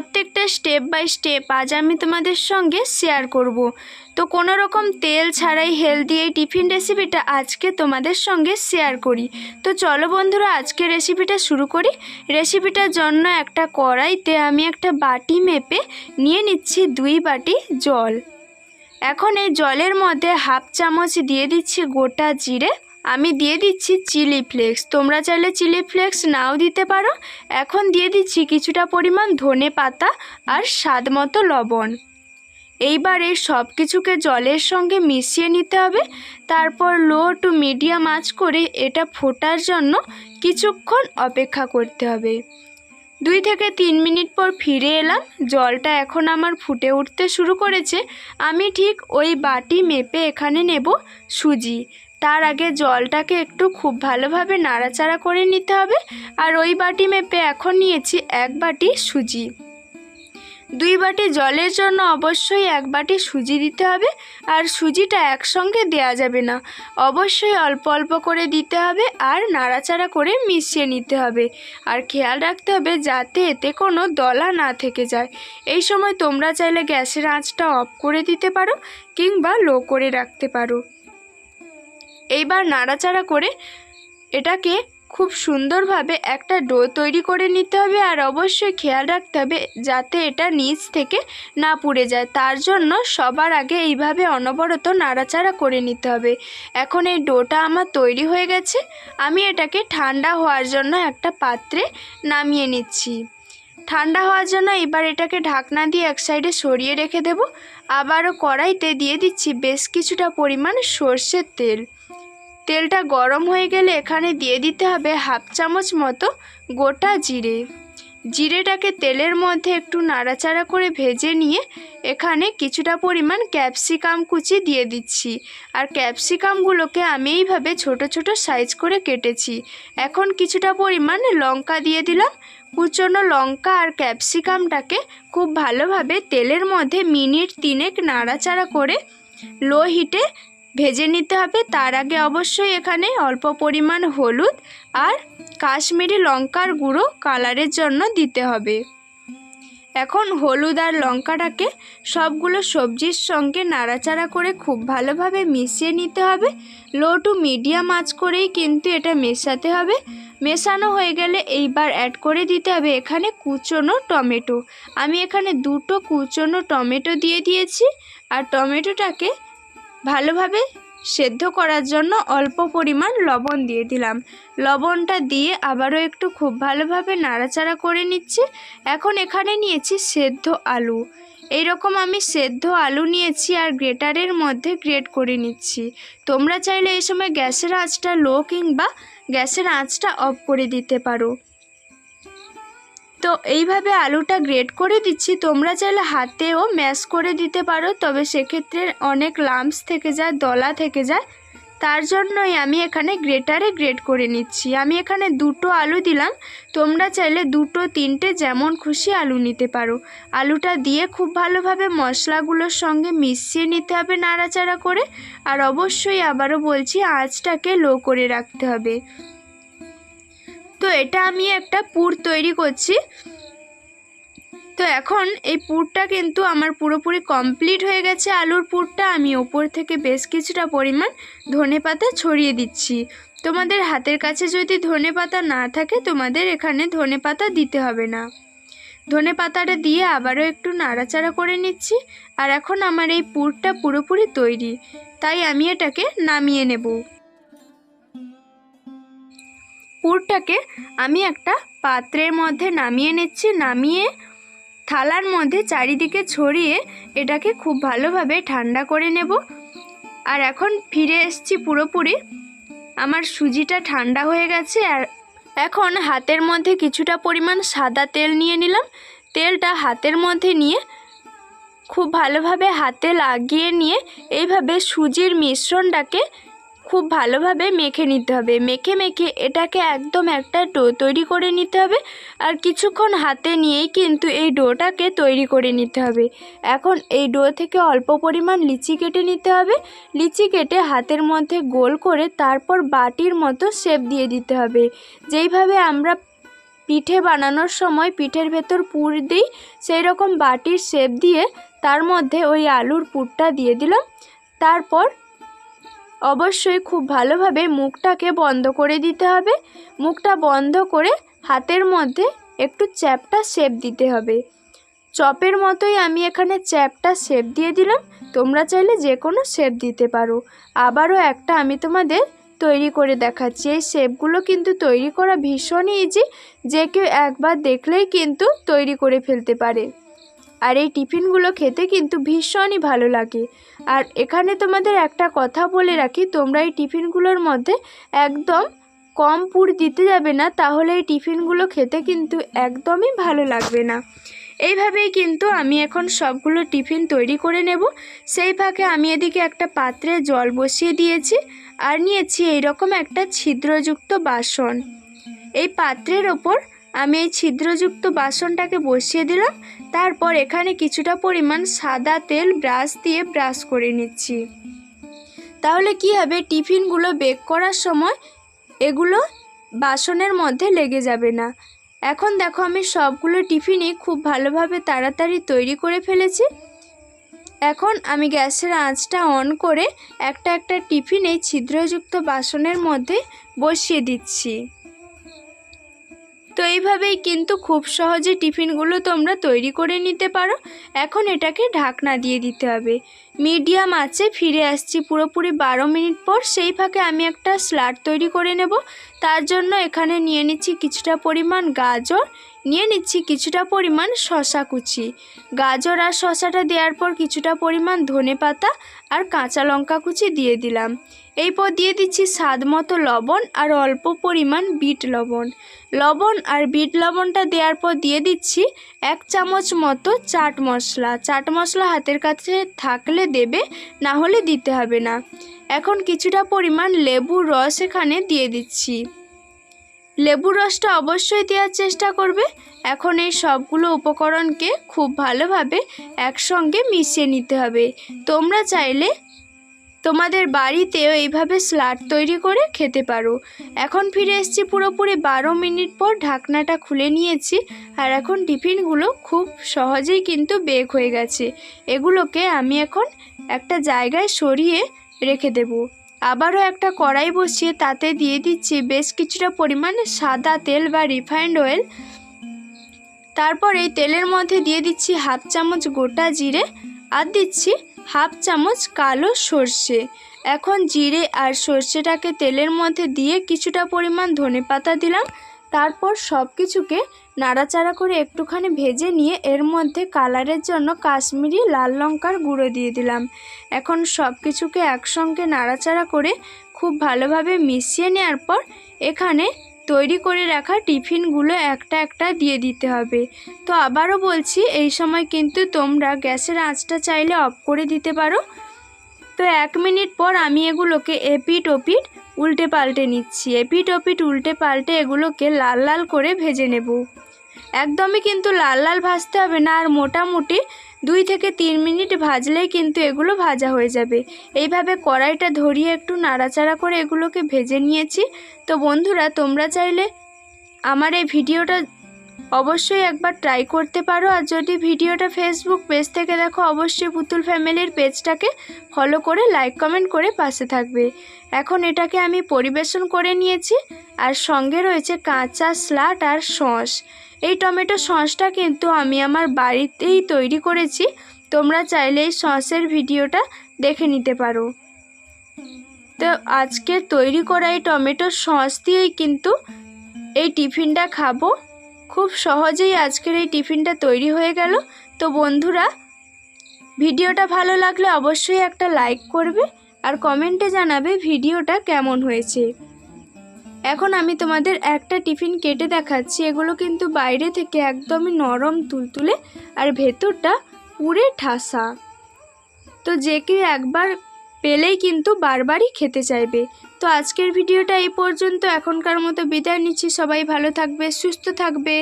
প্রত্যেকটা step by step আজ আমি তোমাদের সঙ্গে শেয়ার করব। তো কোনো রকম তেল ছাড়াই হেলদি এই টিফিন রেসিপিটা আজকে তোমাদের সঙ্গে শেয়ার করি। তো চলো বন্ধুরা আজকে রেসিপিটা শুরু করি। রেসিপিটার জন্য একটা কড়াইতে আমি একটা বাটি মেপে নিয়ে নিচ্ছি দুই বাটি জল। এখন এই জলের মধ্যে হাফ চামচ দিয়ে দিচ্ছি গোটা জিরে। আমি দিয়ে দিচ্ছি চিলি ফ্লেক্স। তোমরা চাইলে চিলি ফ্লেক্স নাও দিতে পারো। এখন দিয়ে দিচ্ছি কিছুটা পরিমাণ ধনে পাতা আর স্বাদ মতো লবণ। এইবার এই সব কিছুকে জলের সঙ্গে মিশিয়ে নিতে হবে। তারপর লো টু মিডিয়াম আঁচ করে এটা ফোটার জন্য কিছুক্ষণ অপেক্ষা করতে হবে। দুই থেকে তিন মিনিট পর ফিরে এলাম। জলটা এখন আমার ফুটে উঠতে শুরু করেছে। আমি ঠিক ওই বাটি মেপে এখানে নেব সুজি। তার আগে জলটাকে একটু খুব ভালোভাবে নাড়াচাড়া করে নিতে হবে আর ওই বাটি মেপে এখন নিয়েছি এক বাটি সুজি। দুই বাটি জলের জন্য অবশ্যই এক বাটি সুজি দিতে হবে আর সুজিটা একসঙ্গে দেয়া যাবে না। অবশ্যই অল্প অল্প করে দিতে হবে আর নাড়াচাড়া করে মিশিয়ে নিতে হবে। আর খেয়াল রাখতে হবে যাতে এতে কোনো দলা না থেকে যায়। এই সময় তোমরা চাইলে গ্যাসের আঁচটা অফ করে দিতে পারো কিংবা লো করে রাখতে পারো। এইবার নাড়াচাড়া করে এটাকে খুব সুন্দরভাবে একটা ডো তৈরি করে নিতে হবে আর অবশ্যই খেয়াল রাখতে হবে যাতে এটা নিচ থেকে না পুড়ে যায়। তার জন্য সবার আগে এইভাবে অনবরত নাড়াচাড়া করে নিতে হবে। এখন এই ডোটা আমার তৈরি হয়ে গেছে। আমি এটাকে ঠান্ডা হওয়ার জন্য একটা পাত্রে নামিয়ে নিচ্ছি। ঠান্ডা হওয়ার জন্য এবার এটাকে ঢাকনা দিয়ে এক সাইডে সরিয়ে রেখে দেব। আবারও কড়াইতে দিয়ে দিচ্ছি বেশ কিছুটা পরিমাণ সর্ষের তেল। তেলটা গরম হয়ে গেলে এখানে দিয়ে দিতে হবে হাফ চামচ মতো গোটা জিরে। জিরেটাকে তেলের মধ্যে একটু নাড়াচাড়া করে ভেজে নিয়ে এখানে কিছুটা পরিমাণ ক্যাপসিকাম কুচি দিয়ে দিচ্ছি। আর ক্যাপসিকামগুলোকে আমি এইভাবে ছোট ছোট সাইজ করে কেটেছি। এখন কিছুটা পরিমাণ লঙ্কা দিয়ে দিলাম। কুচনো লঙ্কা আর ক্যাপসিকামটাকে খুব ভালোভাবে তেলের মধ্যে মিনিট তিনেক নাড়াচাড়া করে লো হিটে ভেজে নিতে হবে। তার আগে অবশ্যই এখানে অল্প পরিমাণ হলুদ আর কাশ্মীরি লঙ্কার গুঁড়ো কালারের জন্য দিতে হবে। এখন হলুদ আর লঙ্কাটাকে সবগুলো সবজির সঙ্গে নাড়াচাড়া করে খুব ভালোভাবে মিশিয়ে নিতে হবে। লো টু মিডিয়াম আঁচ করেই কিন্তু এটা মেশাতে হবে। মেশানো হয়ে গেলে এইবার অ্যাড করে দিতে হবে এখানে কুচনো টমেটো। আমি এখানে দুটো কুচনো টমেটো দিয়ে দিয়েছি। আর টমেটোটাকে ভালোভাবে সেদ্ধ করার জন্য অল্প পরিমাণ লবণ দিয়ে দিলাম। লবণটা দিয়ে আবারও একটু খুব ভালোভাবে নাড়াচাড়া করে নিচ্ছি। এখন এখানে নিয়েছি সেদ্ধ আলু। এই রকম আমি সেদ্ধ আলু নিয়েছি আর গ্রেটারের মধ্যে গ্রেট করে নিচ্ছি। তোমরা চাইলে এই সময় গ্যাসের আঁচটা লো কিংবা গ্যাসের আঁচটা অফ করে দিতে পারো। তো এইভাবে আলুটা গ্রেট করে দিচ্ছি। তোমরা চাইলে হাতেও ম্যাশ করে দিতে পারো, তবে সেক্ষেত্রে অনেক লাম্পস থেকে যায়, দলা থেকে যায়। তার জন্যই আমি এখানে গ্রেটারে গ্রেট করে নিচ্ছি। আমি এখানে দুটো আলু দিলাম। তোমরা চাইলে দুটো, তিনটে যেমন খুশি আলু নিতে পারো। আলুটা দিয়ে খুব ভালোভাবে মশলাগুলোর সঙ্গে মিশিয়ে নিতে হবে নাড়াচাড়া করে। আর অবশ্যই আবারও বলছি, আঁচটাকে লো করে রাখতে হবে। তো এটা আমি একটা পুর তৈরি করছি। তো এখন এই পুরটা কিন্তু আমার পুরোপুরি কমপ্লিট হয়ে গেছে আলুর পুরটা। আমি ওপর থেকে বেশ কিছুটা পরিমাণ ধনে পাতা ছড়িয়ে দিচ্ছি। তোমাদের হাতের কাছে যদি ধনে পাতা না থাকে, তোমাদের এখানে ধনে পাতা দিতে হবে না। ধনে পাতাটা দিয়ে আবারও একটু নাড়াচাড়া করে নিচ্ছি আর এখন আমার এই পুরটা পুরোপুরি তৈরি। তাই আমি এটাকে নামিয়ে নেব। পুরটাকে আমি একটা পাত্রের মধ্যে নামিয়ে নিচ্ছি, নামিয়ে থালার মধ্যে চারিদিকে ছড়িয়ে এটাকে খুব ভালোভাবে ঠান্ডা করে নেব। আর এখন ফিরে এসছি পুরোপুরি। আমার সুজিটা ঠান্ডা হয়ে গেছে আর এখন হাতের মধ্যে কিছুটা পরিমাণ সাদা তেল নিয়ে নিলাম। তেলটা হাতের মধ্যে নিয়ে খুব ভালোভাবে হাতে লাগিয়ে নিয়ে এইভাবে সুজির মিশ্রণটাকে খুব ভালোভাবে মেখে নিতে হবে। মেখে মেখে এটাকে একদম একটা ডো তৈরি করে নিতে হবে আর কিছুক্ষণ হাতে নিয়েই কিন্তু এই ডোটাকে তৈরি করে নিতে হবে। এখন এই ডো থেকে অল্প পরিমাণ লিচি কেটে নিতে হবে। লিচি কেটে হাতের মধ্যে গোল করে তারপর বাটির মতো শেপ দিয়ে দিতে হবে। যেইভাবে আমরা পিঠে বানানোর সময় পিঠের ভেতর পুর দিই সেই রকম বাটির শেপ দিয়ে তার মধ্যে ওই আলুর পুরটা দিয়ে দিলাম। তারপর অবশ্যই খুব ভালোভাবে মুখটাকে বন্ধ করে দিতে হবে। মুখটা বন্ধ করে হাতের মধ্যে একটু চ্যাপটা শেপ দিতে হবে। চপের মতোই আমি এখানে চ্যাপটা শেপ দিয়ে দিলাম। তোমরা চাইলে যে কোনো শেপ দিতে পারো। আবারও একটা আমি তোমাদের তৈরি করে দেখাচ্ছি। এই শেপগুলো কিন্তু তৈরি করা ভীষণই ইজি যে কেউ একবার দেখলেই কিন্তু তৈরি করে ফেলতে পারে। আর এই টিফিনগুলো খেতে কিন্তু ভীষণই ভালো লাগে। আর এখানে তোমাদের একটা কথা বলে রাখি, তোমরা এই টিফিনগুলোর মধ্যে একদম কম পুর দিতে যাবে না, তাহলে এই টিফিনগুলো খেতে কিন্তু একদমই ভালো লাগবে না। এইভাবেই কিন্তু আমি এখন সবগুলো টিফিন তৈরি করে নেব। সেই ফাঁকে আমি এদিকে একটা পাত্রে জল বসিয়ে দিয়েছি আর নিয়েছি এইরকম একটা ছিদ্রযুক্ত বাসন। এই পাত্রের ওপর আমি এই ছিদ্রযুক্ত বাসনটাকে বসিয়ে দিলাম। তারপর এখানে কিছুটা পরিমাণ সাদা তেল ব্রাশ দিয়ে ব্রাশ করে নিচ্ছি। তাহলে কি হবে? টিফিনগুলো বেক করার সময় এগুলো বাসনের মধ্যে লেগে যাবে না। এখন দেখো আমি সবগুলো টিফিনই খুব ভালোভাবে তাড়াতাড়ি তৈরি করে ফেলেছি। এখন আমি গ্যাসের আঁচটা অন করে একটা একটা টিফিন ছিদ্রযুক্ত বাসনের মধ্যে বসিয়ে দিচ্ছি। তো এইভাবেই কিন্তু খুব সহজে টিফিনগুলো তোমরা তৈরি করে নিতে পারো। এখন এটাকে ঢাকনা দিয়ে দিতে হবে। মিডিয়াম আছে ফিরে আসছি পুরোপুরি বারো মিনিট পর। সেই ফাঁকে আমি একটা স্লাড তৈরি করে নেব। তার জন্য এখানে নিয়ে নিচ্ছি কিছুটা পরিমাণ গাজর, নিয়ে নিচ্ছি কিছুটা পরিমাণ শশা কুচি। গাজর আর শশাটা দেওয়ার পর কিছুটা পরিমাণ ধনে পাতা আর কাঁচা লঙ্কা কুচি দিয়ে দিলাম। এরপর দিয়ে দিচ্ছি স্বাদ মতো লবণ আর অল্প পরিমাণ বিট লবণ। লবণ আর বিট লবণটা দেওয়ার পর দিয়ে দিচ্ছি এক চামচ মতো চাট মশলা। চাট মশলা হাতের কাছে থাকলে দেবে, না হলে দিতে হবে না। এখন কিছুটা পরিমাণ লেবুর রস এখানে দিয়ে দিচ্ছি। লেবুর রসটা অবশ্যই দেওয়ার চেষ্টা করবে। এখন এই সবগুলো উপকরণকে খুব ভালোভাবে একসঙ্গে মিশিয়ে নিতে হবে। তোমরা চাইলে তোমাদের বাড়িতেও এইভাবে স্লাড তৈরি করে খেতে পারো। এখন ফিরে এসেছি পুরোপুরি বারো মিনিট পর ঢাকনাটা খুলে নিয়েছি আর এখন টিফিনগুলো খুব সহজেই কিন্তু বেক হয়ে গেছে। এগুলোকে আমি এখন একটা জায়গায় সরিয়ে রেখে দেব। আবারও একটা কড়াই বসিয়ে তাতে দিয়ে দিচ্ছি বেশ কিছুটা পরিমাণে সাদা তেল বা রিফাইন্ড অয়েল। তারপর এই তেলের মধ্যে দিয়ে দিচ্ছি হাফ চামচ গোটা জিরে আর দিচ্ছি হাফ চামচ কালো সর্ষে, এখন জিরে আর সর্ষেটাকে তেলের মধ্যে দিয়ে কিছুটা পরিমাণ ধনে পাতা দিলাম, তারপর সব কিছুকে নাড়াচাড়া করে একটুখানি ভেজে নিয়ে এর মধ্যে কালারের জন্য কাশ্মীরি লাল লঙ্কার গুঁড়ো দিয়ে দিলাম। এখন সব কিছুকে একসঙ্গে নাড়াচাড়া করে খুব ভালোভাবে মিশিয়ে নেওয়ার পর এখানে তৈরি করে রাখা টিফিনগুলো একটা একটা দিয়ে দিতে হবে। তো আবারও বলছি, এই সময় কিন্তু তোমরা গ্যাসের আঁচটা চাইলে অফ করে দিতে পারো। তো এক মিনিট পর আমি এগুলোকে এপিট ওপিট উল্টে পাল্টে নিচ্ছি। এপিট ওপিট উল্টে পাল্টে এগুলোকে লাল লাল করে ভেজে নেব। একদমই কিন্তু লাল লাল ভাজতে হবে না, আর মোটামুটি দুই থেকে তিন মিনিট ভাজলেই কিন্তু এগুলো ভাজা হয়ে যাবে। এইভাবে কড়াইটা ধরিয়ে একটু নাড়াচাড়া করে এগুলোকে ভেজে নিয়েছি। তো বন্ধুরা, তোমরা চাইলে আমার এই ভিডিওটা অবশ্যই একবার ট্রাই করতে পারো আর যদি ভিডিওটা ফেসবুক পেজ থেকে দেখো, অবশ্যই পুতুল ফ্যামিলির পেজটাকে ফলো করে লাইক কমেন্ট করে পাশে থাকবে। এখন এটাকে আমি পরিবেশন করে নিয়েছি আর সঙ্গে রয়েছে কাঁচা স্লাট আর সস। এই টমেটো সসটা কিন্তু আমি আমার বাড়িতেই তৈরি করেছি। তোমরা চাইলে এই সসের ভিডিওটা দেখে নিতে পারো। তো আজকে তৈরি করা এই টমেটো সস দিয়েই কিন্তু এই টিফিনটা খাব। খুব সহজেই আজকের এই টিফিনটা তৈরি হয়ে গেল। তো বন্ধুরা, ভিডিওটা ভালো লাগলে অবশ্যই একটা লাইক করবে আর কমেন্টে জানাবে ভিডিওটা কেমন হয়েছে। এখন আমি তোমাদের একটা টিফিন কেটে দেখাচ্ছি। এগুলো কিন্তু বাইরে থেকে একদমই নরম তুলতুলে আর ভেতরটা পুরে ঠাসা। তো যে কেউ একবার পেলেই কিন্তু বারবারই খেতে চাইবে। তো আজকের ভিডিওটা এই পর্যন্ত। এখনকার মতো বিদায় নিচ্ছি। সবাই ভালো থাকবে, সুস্থ থাকবে।